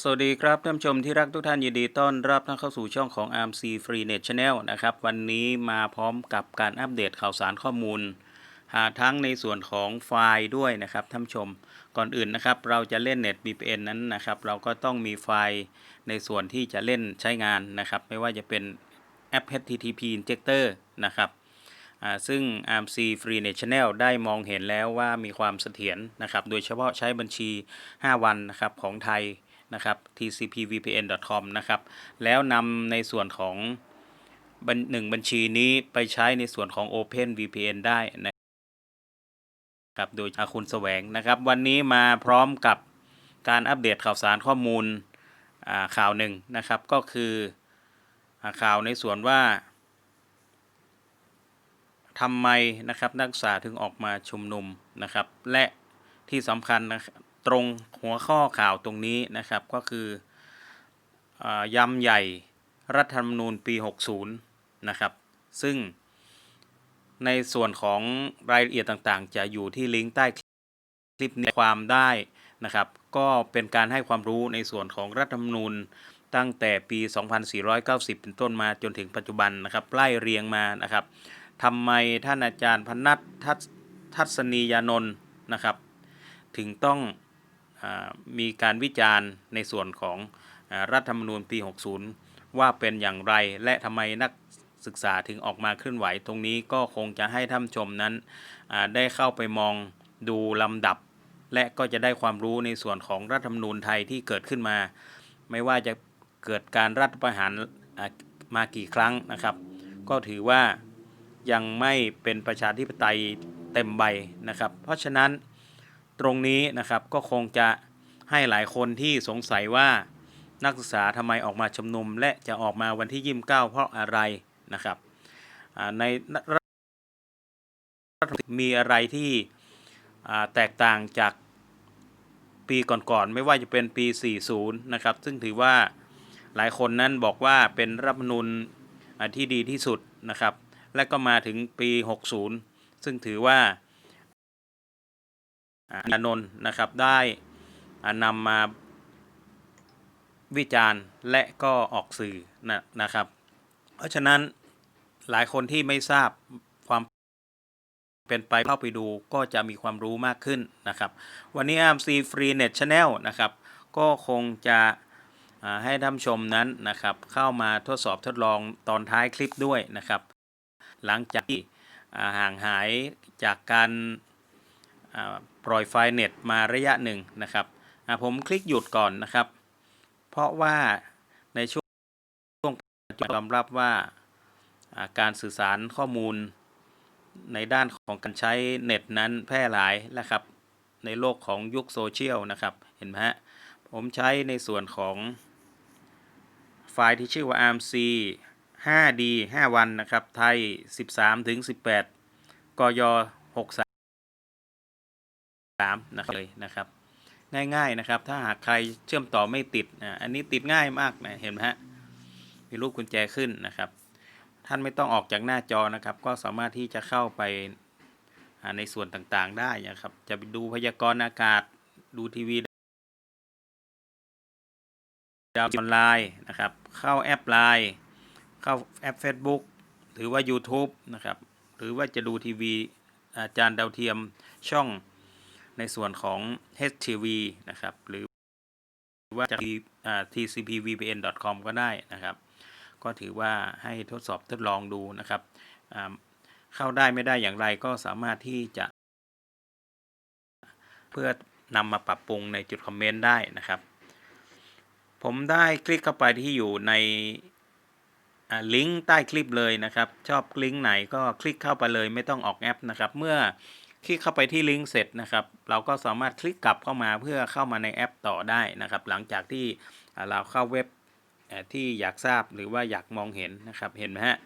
สวัสดีครับท่านชมที่รักทุกท่านยินดีต้อนรับท่านเข้าสู่ช่องของ RMC Free Net Channel นะครับ วันนี้มาพร้อมกับการอัปเดตข่าวสารข้อมูล หาทั้งในส่วนของไฟล์ด้วยนะครับท่านชมก่อนอื่นนะครับ เราจะเล่น Net VPN นั้นนะครับ เราก็ต้องมีไฟล์ในส่วนที่จะเล่นใช้งานนะครับ ไม่ว่าจะเป็นแอป HTTP Injector นะครับซึ่ง RMC Free Net Channel ได้มองเห็นแล้วว่ามีความเสถียรนะครับ โดยเฉพาะใช้บัญชี 5 วันนะครับของไทย นะครับ tcpvpn.com นะครับ แล้วนำในส่วนของบหนึ่งบัญชีนี้ไปใช้ในส่วนของ Open VPN ได้นะครับ โดยอาคุณแสวงนะครับ วันนี้มาพร้อมกับการอัปเดตข่าวสารข้อมูลอ่าข่าวหนึ่งนะครับ ก็คืออข่าวในส่วนว่าทำไมนะครับนักศึกษาถึงออกมาชุมนุมนะครับ และที่สำคัญนะครับ ตรงหัวข้อข่าวตรงนี้นะครับก็คืออายำใหญ่รัฐธรรมนูญปี 60 นะครับ ซึ่งในส่วนของรายละเอียดต่างๆ จะอยู่ที่ลิงก์ใต้คลิปนี้ความได้นะครับ ก็เป็นการให้ความรู้ในส่วนของรัฐธรรมนูญตั้งแต่ปี 2490 เป็นต้นมาจนถึงปัจจุบันนะครับไล่เรียงมานะครับทำไมท่านอาจารย์พนัททัศนียานนท์นะครับ ถึงต้อง มีการวิจารณ์ในส่วนของอรัฐธรรมนูญปี 60 ว่าเป็นอย่างไรและทำไมนักศึกษาถึงออกมาเคลื่อนไหว ตรงนี้ก็คงจะให้ท่านชมนั้นได้เข้าไปมองดูลำดับ และก็จะได้ความรู้ในส่วนของรัฐธรรมนูญไทยที่เกิดขึ้นมา ไม่ว่าจะเกิดการรัฐประหารมากี่ครั้งนะครับ ก็ถือว่ายังไม่เป็นประชาธิปไตยเต็มใบนะครับ เพราะฉะนั้น ตรงนี้นะครับก็คงจะให้หลายคนที่สงสัยว่านักศึกษาทำไมออกมาชุมนุม และจะออกมาวันที่ 29 เพราะอะไรนะครับในรัฐมีอะไรที่แตกต่างจากปีก่อนๆ ไม่ว่าจะเป็นปี 40 นะครับ ซึ่งถือว่าหลายคนนั้นบอกว่าเป็นรัฐธรรมนูญที่ดีที่สุดนะครับ และก็มาถึงปี 60 ซึ่งถือว่า อานนท์นะครับได้นำมาวิจารณ์และก็ออกสื่อนะนะครับ เพราะฉะนั้นหลายคนที่ไม่ทราบความเป็นไปเข้าไปดูก็จะมีความรู้มากขึ้นนะครับ วันนี้ AMC Free Net Channel นะครับ ก็คงจะอ่าให้ท่านชมนั้นนะครับ เข้ามาทดสอบทดลองตอนท้ายคลิปด้วยนะครับ หลังจากที่อ่าห่างหายจากการ ปล่อยไฟล์เน็ตมาระยะหนึ่งนะครับผมคลิกหยุดก่อนนะครับ เพราะว่าในช่วงช่วงยอมรับว่าการสื่อสารข้อมูลในด้านของการใช้เน็ตนั้นแพร่หลายนะครับ ในโลกของยุคโซเชียลนะครับ เห็นไหมฮะ ผมใช้ในส่วนของไฟล์ที่ชื่อว่า ARMC 5D 5 วันนะครับ ไทย 13-18 กย 63 นะครับเลยนะครับง่ายๆนะครับ ถ้าหากใครเชื่อมต่อไม่ติดอะอันนี้ติดง่ายมากนะเห็นไหมฮะมีรูปกุญแจขึ้นนะครับ ท่านไม่ต้องออกจากหน้าจอนะครับ ก็สามารถที่จะเข้าไปในส่วนต่างๆได้นะครับ จะไปดูพยากรณ์อากาศดูทีวีดาวออนไลน์นะครับ เข้าแอปไลน์เข้าแอป Facebook หรือว่า YouTube นะครับ หรือว่าจะดูทีวีอาจารย์ดาวเทียมช่อง ในส่วนของ HTV นะครับ หรือว่าจาก tcpvpn.com ก็ได้นะครับ ก็ถือว่าให้ทดสอบทดลองดูนะครับ เข้าได้ไม่ได้อย่างไรก็สามารถที่จะ เพื่อนำมาปรับปรุงในจุดคอมเมนต์ได้นะครับ ผมได้คลิกเข้าไปที่อยู่ในลิงก์ใต้คลิปเลยนะครับ ชอบลิงก์ไหนก็คลิกเข้าไปเลยไม่ต้องออกแอปนะครับ เมื่อ คลิกเข้าไปที่ลิงก์เสร็จนะครับ เราก็สามารถคลิกกลับเข้ามาเพื่อเข้ามาในแอปต่อได้นะครับ หลังจากที่เราเข้าเว็บที่อยากทราบหรือว่าอยากมองเห็นนะครับ เห็นไหมฮะ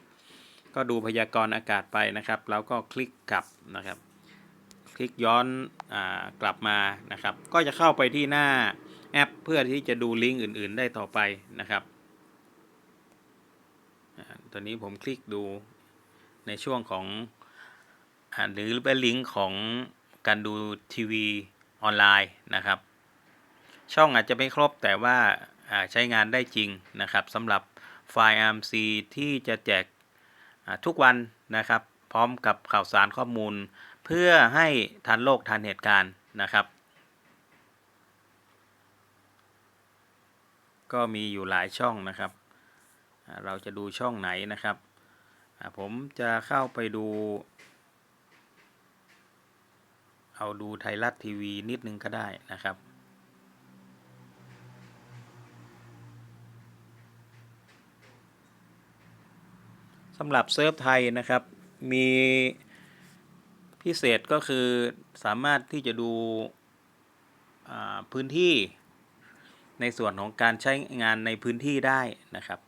ก็ดูพยากรณ์อากาศไปนะครับ แล้วก็คลิกกลับนะครับ คลิกย้อนอกลับมานะครับ ก็จะเข้าไปที่หน้าแอป เพื่อที่จะดูลิงก์อื่น ๆ ได้ต่อไปนะครับอ่าตอนนี้ผมคลิกดูในช่วงของ หรือเป็นลิงก์ของการดูทีวีออนไลน์นะครับ ช่องอาจจะไม่ครบแต่ว่าใช้งานได้จริงนะครับสำหรับไฟล์ ARMC ที่จะแจกทุกวันนะครับ พร้อมกับข่าวสารข้อมูล เพื่อให้ทันโลกทันเหตุการณ์นะครับ ก็มีอยู่หลายช่องนะครับ เราจะดูช่องไหนนะครับ ผมจะเข้าไปดู เอาดูไทยรัฐทีวีนิดนึงก็ได้นะครับ สำหรับเซิร์ฟไทยนะครับ มีพิเศษก็คือสามารถที่จะดูพื้นที่ในส่วนของการใช้งานในพื้นที่ได้นะครับ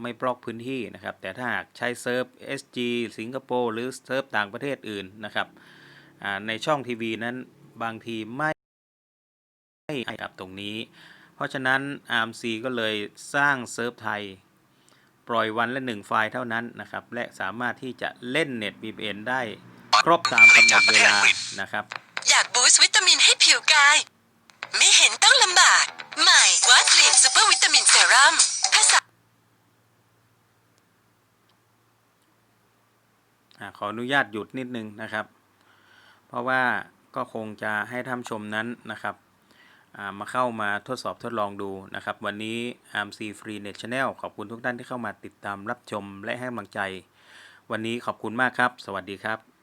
ไม่บล็อกพื้นที่นะครับ แต่ถ้าหากใช้เซิร์ฟ SG สิงคโปร์หรือเซิร์ฟต่างประเทศอื่นนะครับ ในช่องทีวีนั้นบางทีไม่ให้กับตรงนี้ เพราะฉะนั้น ARMC ก็เลยสร้างเซิร์ฟไทย ปล่อยวันละหนึ่งไฟล์เท่านั้นนะครับ และสามารถที่จะเล่นเน็ต VPN ได้ครบตามกำหนดเวลานะครับ อยากบูสต์วิตามินให้ผิวกาย ไม่เห็นต้องลำบาก ใหม่วัดลีนซูเปอร์วิตามินเซรั่มภาษาอาขออนุญาตหยุดนิดนึงนะครับเพ ราะว่าก็คงจะให้ท่านชมนั้นนะครับมาเข้ามาทดสอบทดลองดูนะครับ วันนี้ AMC Free Net Channel ขอบคุณทุกท่านที่เข้ามาติดตามรับชมและให้กำลังใจ วันนี้ขอบคุณมากครับ สวัสดีครับ